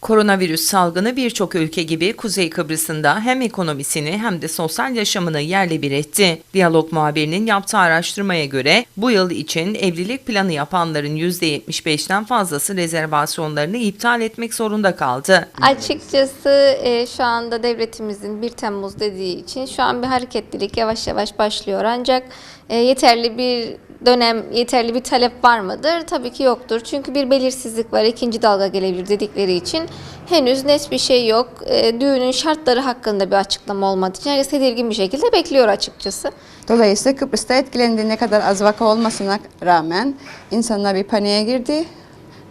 Koronavirüs salgını birçok ülke gibi Kuzey Kıbrıs'ında hem ekonomisini hem de sosyal yaşamını yerle bir etti. Diyalog muhabirinin yaptığı araştırmaya göre bu yıl için evlilik planı yapanların %75'ten fazlası rezervasyonlarını iptal etmek zorunda kaldı. Açıkçası e, şu anda devletimizin 1 Temmuz dediği için şu an bir hareketlilik yavaş yavaş başlıyor. Ancak e, yeterli bir dönem, yeterli bir talep var mıdır? Tabii ki yoktur. Çünkü bir belirsizlik var. ikinci dalga gelebilir dedikleri için henüz net bir şey yok. E, düğünün şartları hakkında bir açıklama olmadığı için herkes tedirgin bir şekilde bekliyor açıkçası. Dolayısıyla Kıbrıs'ta etkilendiği ne kadar az vaka olmasına rağmen insanlar bir paniğe girdi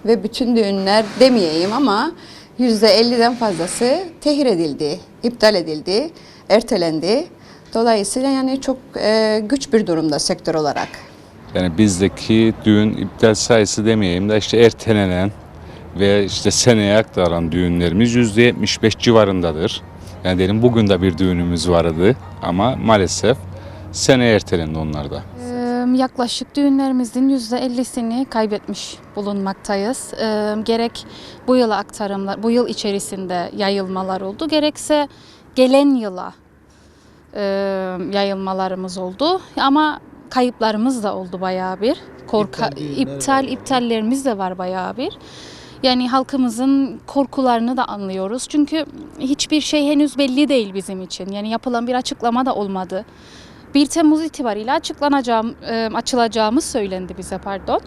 ve bütün düğünler demeyeyim ama %50'den fazlası tehir edildi, iptal edildi, ertelendi. Dolayısıyla yani çok e, güç bir durumda sektör olarak. Yani bizdeki düğün iptal sayısı demeyeyim de işte ertelenen ve işte seneye aktaran düğünlerimiz %75 civarındadır. Yani diyelim bugün de bir düğünümüz vardı ama maalesef seneye ertelendi onlar da. Ee, Yaklaşık düğünlerimizin %50'sini kaybetmiş bulunmaktayız. Gerek bu yıla aktarımlar, bu yıl içerisinde yayılmalar oldu, gerekse gelen yıla yayılmalarımız oldu. Ama kayıplarımız da oldu bayağı bir. Korka, iptal iptallerimiz de var bayağı bir. Yani halkımızın korkularını da anlıyoruz. Çünkü hiçbir şey henüz belli değil bizim için. Yani yapılan bir açıklama da olmadı. 1 Temmuz itibariyle açıklanacağım, e, açılacağımız söylendi bize pardon.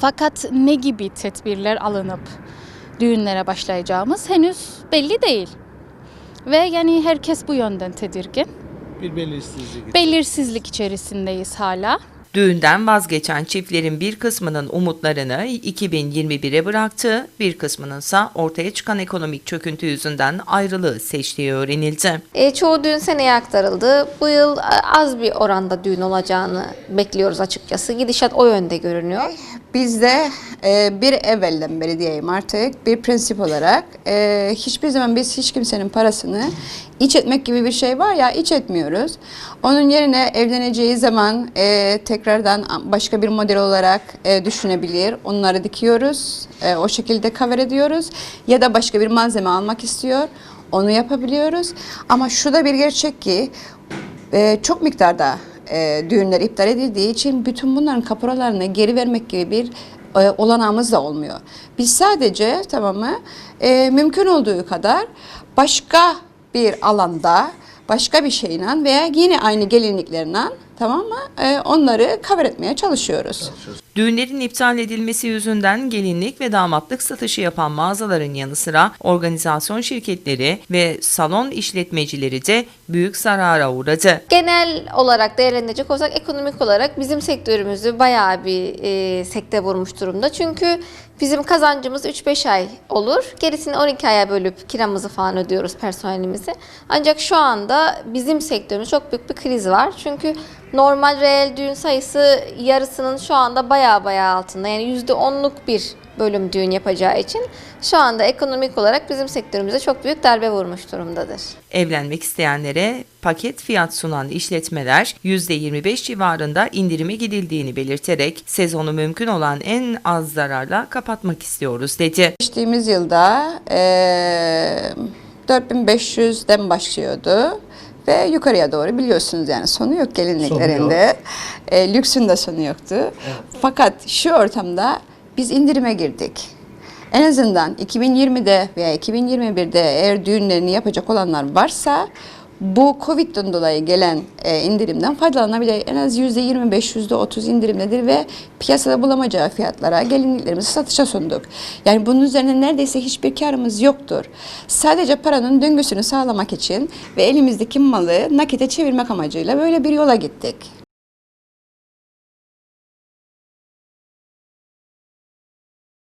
Fakat ne gibi tedbirler alınıp düğünlere başlayacağımız henüz belli değil. Ve yani herkes bu yönden tedirgin. Bir belirsizlik. Belirsizlik içerisindeyiz hala. Düğünden vazgeçen çiftlerin bir kısmının umutlarını 2021'e bıraktı, bir kısmının ise ortaya çıkan ekonomik çöküntü yüzünden ayrılığı seçtiği öğrenildi. E, çoğu düğün seneye aktarıldı. Bu yıl e, az bir oranda düğün olacağını bekliyoruz açıkçası. Gidişat o yönde görünüyor. Bizde e, bir evvelden beri artık bir prensip olarak e, hiçbir zaman biz hiç kimsenin parasını iç etmek gibi bir şey var ya iç etmiyoruz. Onun yerine evleneceği zaman e, tekrardan başka bir model olarak e, düşünebilir. Onları dikiyoruz. E, o şekilde cover ediyoruz. Ya da başka bir malzeme almak istiyor. Onu yapabiliyoruz. Ama şu da bir gerçek ki e, çok miktarda e, düğünler iptal edildiği için bütün bunların kapuralarını geri vermek gibi bir e, olanağımız da olmuyor. Biz sadece tamam mı e, mümkün olduğu kadar başka bir alanda başka bir şeyle veya yine aynı gelinliklerle tamam mı e, onları cover etmeye çalışıyoruz. Düğünlerin iptal edilmesi yüzünden gelinlik ve damatlık satışı yapan mağazaların yanı sıra organizasyon şirketleri ve salon işletmecileri de büyük zarara uğradı. Genel olarak değerlendirecek olsak ekonomik olarak bizim sektörümüzü bayağı bir e, sekte vurmuş durumda. Çünkü bizim kazancımız 3-5 ay olur. Gerisini 12 aya bölüp kiramızı falan ödüyoruz personelimizi. Ancak şu anda bizim sektörümüz çok büyük bir kriz var. Çünkü normal reel düğün sayısı yarısının şu anda bayağı bayağı altında. Yani %10'luk bir bölüm düğün yapacağı için şu anda ekonomik olarak bizim sektörümüze çok büyük darbe vurmuş durumdadır. Evlenmek isteyenlere paket fiyat sunan işletmeler %25 civarında indirime gidildiğini belirterek sezonu mümkün olan en az zararla kapatmak istiyoruz dedi. Geçtiğimiz yılda e, 4500'den başlıyordu ve yukarıya doğru biliyorsunuz yani sonu yok gelinliklerinde. E, lüksün de sonu yoktu. Fakat şu ortamda biz indirime girdik. En azından 2020'de veya 2021'de eğer düğünlerini yapacak olanlar varsa bu Covid'den dolayı gelen e, indirimden faydalanabilir. En az %25, %30 indirimdedir ve piyasada bulamayacağı fiyatlara gelinliklerimizi satışa sunduk. Yani bunun üzerine neredeyse hiçbir karımız yoktur. Sadece paranın döngüsünü sağlamak için ve elimizdeki malı nakite çevirmek amacıyla böyle bir yola gittik.